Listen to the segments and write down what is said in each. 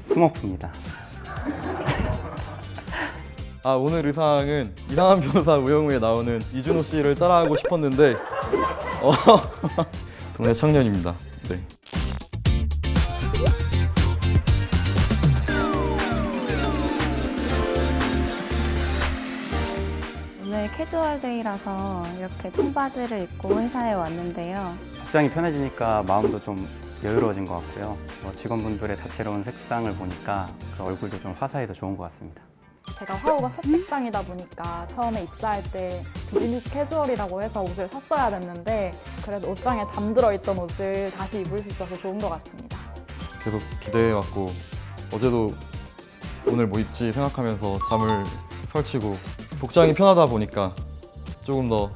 스머프입니다. 아 오늘 의상은 이상한 변호사 우영우에 나오는 이준호 씨를 따라하고 싶었는데 어, 동네 청년입니다. 네. 오늘 캐주얼 데이라서 이렇게 청바지를 입고 회사에 왔는데요. 복장이 편해지니까 마음도 좀 여유로워진 것 같고요. 뭐 직원분들의 다채로운 색상을 보니까 그 얼굴도 좀 화사해서 좋은 것 같습니다. 제가 화우가 첫 직장이다 보니까 처음에 입사할 때 비즈니스 캐주얼이라고 해서 옷을 샀어야 됐는데 그래도 옷장에 잠들어 있던 옷을 다시 입을 수 있어서 좋은 것 같습니다. 계속 기대해왔고 어제도 오늘 뭐 입지 생각하면서 잠을 설치고 복장이 편하다 보니까 조금 더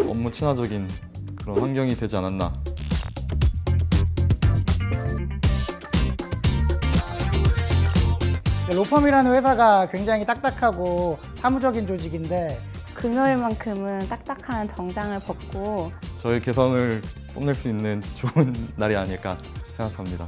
업무 친화적인 그런 환경이 되지 않았나 로펌이라는 회사가 굉장히 딱딱하고 사무적인 조직인데 금요일만큼은 딱딱한 정장을 벗고 저의 개성을 뽐낼 수 있는 좋은 날이 아닐까 생각합니다.